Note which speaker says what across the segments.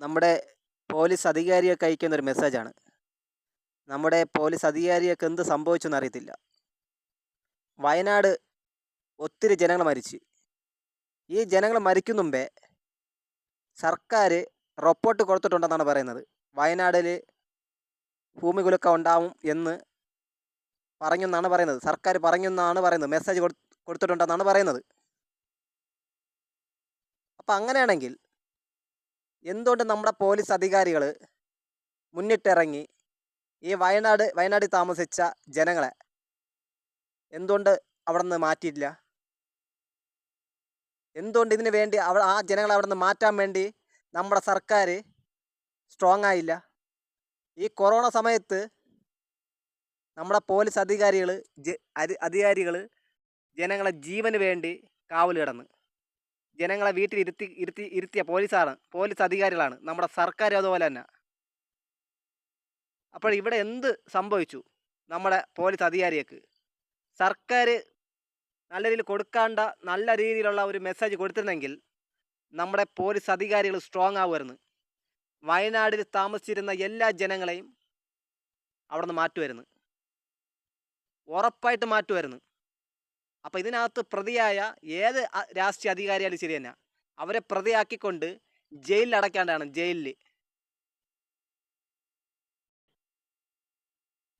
Speaker 1: നമ്മുടെ പോലീസ് അധികാരിയൊക്കെ അയക്കുന്ന ഒരു മെസ്സേജാണ് നമ്മുടെ പോലീസ് അധികാരിയൊക്കെ എന്ത് സംഭവിച്ചെന്ന് അറിയത്തില്ല. വയനാട് ഒത്തിരി ജനങ്ങൾ മരിച്ചു. ഈ ജനങ്ങൾ മരിക്കും മുമ്പേ സർക്കാർ റിപ്പോർട്ട് കൊടുത്തിട്ടുണ്ടെന്നാണ് പറയുന്നത്. വയനാടിൽ ഭൂമി കുലുക്കം ഉണ്ടാവും എന്ന് പറഞ്ഞു എന്നാണ് പറയുന്നത്. സർക്കാർ പറഞ്ഞു എന്നാണ് പറയുന്നത്. മെസ്സേജ് കൊടു കൊടുത്തിട്ടുണ്ടെന്നാണ് പറയുന്നത്. അപ്പം അങ്ങനെയാണെങ്കിൽ എന്തുകൊണ്ട് നമ്മുടെ പോലീസ് അധികാരികൾ മുന്നിട്ടിറങ്ങി ഈ വയനാട് വയനാട് താമസിച്ച ജനങ്ങളെ എന്തുകൊണ്ട് അവിടെ നിന്ന് മാറ്റിയില്ല എന്തുകൊണ്ട് ഇതിന് വേണ്ടി അവ ആ ജനങ്ങളെ അവിടെ നിന്ന് മാറ്റാൻ വേണ്ടി നമ്മുടെ സർക്കാർ സ്ട്രോങ് ആയില്ല? ഈ കൊറോണ സമയത്ത് നമ്മുടെ പോലീസ് അധികാരികൾ അധികാരികൾ ജനങ്ങളെ ജീവന് വേണ്ടി കാവൽ കിടന്ന്. ജനങ്ങളെ വീട്ടിൽ ഇരുത്തി ഇരുത്തി ഇരുത്തിയ പോലീസാണ്. പോലീസ് അധികാരികളാണ്. നമ്മുടെ സർക്കാർ അതുപോലെ തന്നെ. അപ്പോൾ ഇവിടെ എന്ത് സംഭവിച്ചു നമ്മുടെ പോലീസ് അധികാരിക്ക് സർക്കാർ നല്ല രീതിയിൽ കൊടുക്കാണ്ട നല്ല രീതിയിലുള്ള ഒരു മെസ്സേജ് കൊടുത്തിരുന്നെങ്കിൽ നമ്മുടെ പോലീസ് അധികാരികൾ സ്ട്രോങ് ആവുമായിരുന്നു. വയനാടിൽ താമസിച്ചിരുന്ന എല്ലാ ജനങ്ങളെയും അവിടെ നിന്ന് മാറ്റുമായിരുന്നു. ഉറപ്പായിട്ട് മാറ്റുമായിരുന്നു. അപ്പോൾ ഇതിനകത്ത് പ്രതിയായ ഏത് രാഷ്ട്രീയ അധികാരിയാലും ശരി തന്നെ അവരെ പ്രതിയാക്കിക്കൊണ്ട് ജയിലിൽ അടയ്ക്കാണ്ടാണ് ജയിലിൽ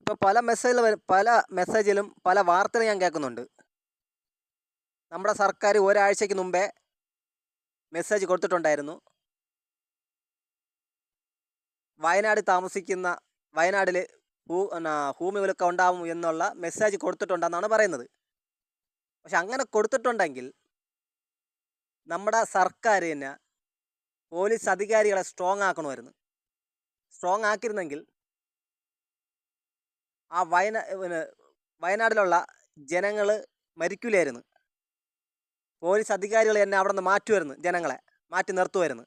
Speaker 1: ഇപ്പോൾ പല മെസ്സേജിൽ പല മെസ്സേജിലും പല വാർത്തകളും ഞാൻ കേൾക്കുന്നുണ്ട്. നമ്മുടെ സർക്കാർ ഒരാഴ്ചയ്ക്ക് മുമ്പേ മെസ്സേജ് കൊടുത്തിട്ടുണ്ടായിരുന്നു. വയനാട് താമസിക്കുന്ന വയനാട്ടിൽ ഭൂ ഭൂമി കുലുക്കം ഉണ്ടാവും എന്നുള്ള മെസ്സേജ് കൊടുത്തിട്ടുണ്ടെന്നാണ് പറയുന്നത്. പക്ഷെ അങ്ങനെ കൊടുത്തിട്ടുണ്ടെങ്കിൽ നമ്മുടെ സർക്കാർ തന്നെ പോലീസ് അധികാരികളെ സ്ട്രോങ് ആക്കണമായിരുന്നു. സ്ട്രോങ് ആക്കിയിരുന്നെങ്കിൽ ആ വയന വയനാട്ടിലുള്ള ജനങ്ങൾ മരിക്കില്ലായിരുന്നു പോലീസ് അധികാരികൾ തന്നെ അവിടെ നിന്ന് മാറ്റുമായിരുന്നു ജനങ്ങളെ മാറ്റി നിർത്തുമായിരുന്നു.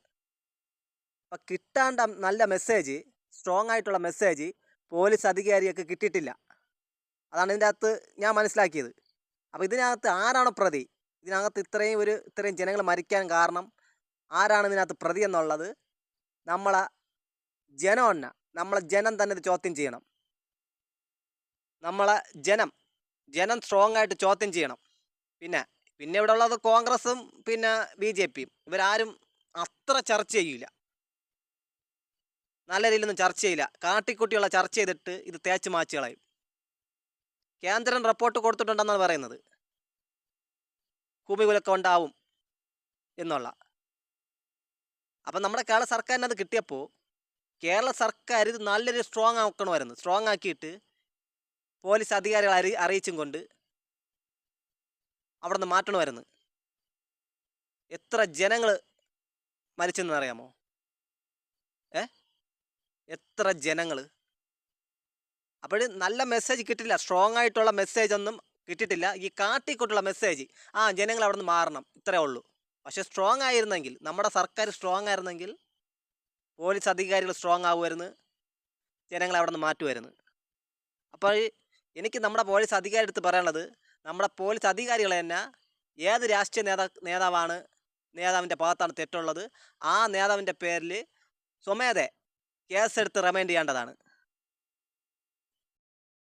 Speaker 1: അപ്പം കിട്ടാണ്ട നല്ല മെസ്സേജ് സ്ട്രോങ് ആയിട്ടുള്ള മെസ്സേജ് പോലീസ് അധികാരിയൊക്കെ കിട്ടിയിട്ടില്ല. അതാണ് ഇതിന്റെ അകത്ത് ഞാൻ മനസ്സിലാക്കിയത്. അപ്പോൾ ഇതിനകത്ത് ആരാണ് പ്രതി? ഇതിനകത്ത് ഇത്രയും ഒരു ഇത്രയും ജനങ്ങൾ മരിക്കാൻ കാരണം ആരാണ് ഇതിനകത്ത് പ്രതി എന്നുള്ളത്? നമ്മളെ ജനം തന്നെ നമ്മളെ ജനം തന്നെ ഇത് ചോദ്യം ചെയ്യണം. നമ്മളെ ജനം ജനം സ്ട്രോങ് ആയിട്ട് ചോദ്യം ചെയ്യണം. പിന്നെ പിന്നെ ഇവിടെ ഉള്ളത് കോൺഗ്രസും പിന്നെ ബി ജെ പിയും. ഇവരാരും അത്ര ചർച്ച ചെയ്യില്ല നല്ല രീതിയിലൊന്നും ചർച്ച ചെയ്യില്ല കാട്ടിക്കുട്ടിയുള്ള ചർച്ച ചെയ്തിട്ട് ഇത് തേച്ച് മാച്ച് കളയും കേന്ദ്രം റിപ്പോർട്ട് കൊടുത്തിട്ടുണ്ടെന്നാണ് പറയുന്നത്. ഭൂമികുലക്കം ഉണ്ടാവും എന്നുള്ള. അപ്പം നമ്മുടെ കേരള സർക്കാരിന് അത് കിട്ടിയപ്പോൾ കേരള സർക്കാർ ഇത് നല്ലൊരു സ്ട്രോങ് ആക്കണമായിരുന്നു. സ്ട്രോങ് ആക്കിയിട്ട് പോലീസ് അധികാരികൾ അറി അറിയിച്ചും കൊണ്ട് അവിടെ നിന്ന് മാറ്റണമായിരുന്നു. എത്ര ജനങ്ങൾ മരിച്ചെന്ന് അറിയാമോ? ഏ? എത്ര ജനങ്ങൾ അപ്പോൾ നല്ല മെസ്സേജ് കിട്ടില്ല. സ്ട്രോങ് ആയിട്ടുള്ള മെസ്സേജ് ഒന്നും കിട്ടിയിട്ടില്ല. ഈ കാട്ടിക്കൊട്ടുള്ള മെസ്സേജ് ആ ജനങ്ങൾ അവിടെ നിന്ന് മാറണം. ഇത്രേ ഉള്ളൂ. പക്ഷേ സ്ട്രോങ് ആയിരുന്നെങ്കിൽ നമ്മുടെ സർക്കാർ സ്ട്രോങ് ആയിരുന്നെങ്കിൽ പോലീസ് അധികാരികൾ സ്ട്രോങ് ആവുമായിരുന്നു. ജനങ്ങളെ അവിടെ നിന്ന് മാറ്റുമായിരുന്നു. അപ്പോൾ എനിക്ക് നമ്മുടെ പോലീസ് അധികാരി അടുത്ത് പറയാനുള്ളത് നമ്മുടെ പോലീസ് അധികാരികൾ തന്നെ ഏത് രാഷ്ട്രീയ നേതാ നേതാവാണ് നേതാവിന്റെ ഭാഗത്താണ് തെറ്റുള്ളത് ആ നേതാവിന്റെ പേരിൽ സ്വമേധ കേസെടുത്ത് റിമൈൻഡ് ചെയ്യേണ്ടതാണ്.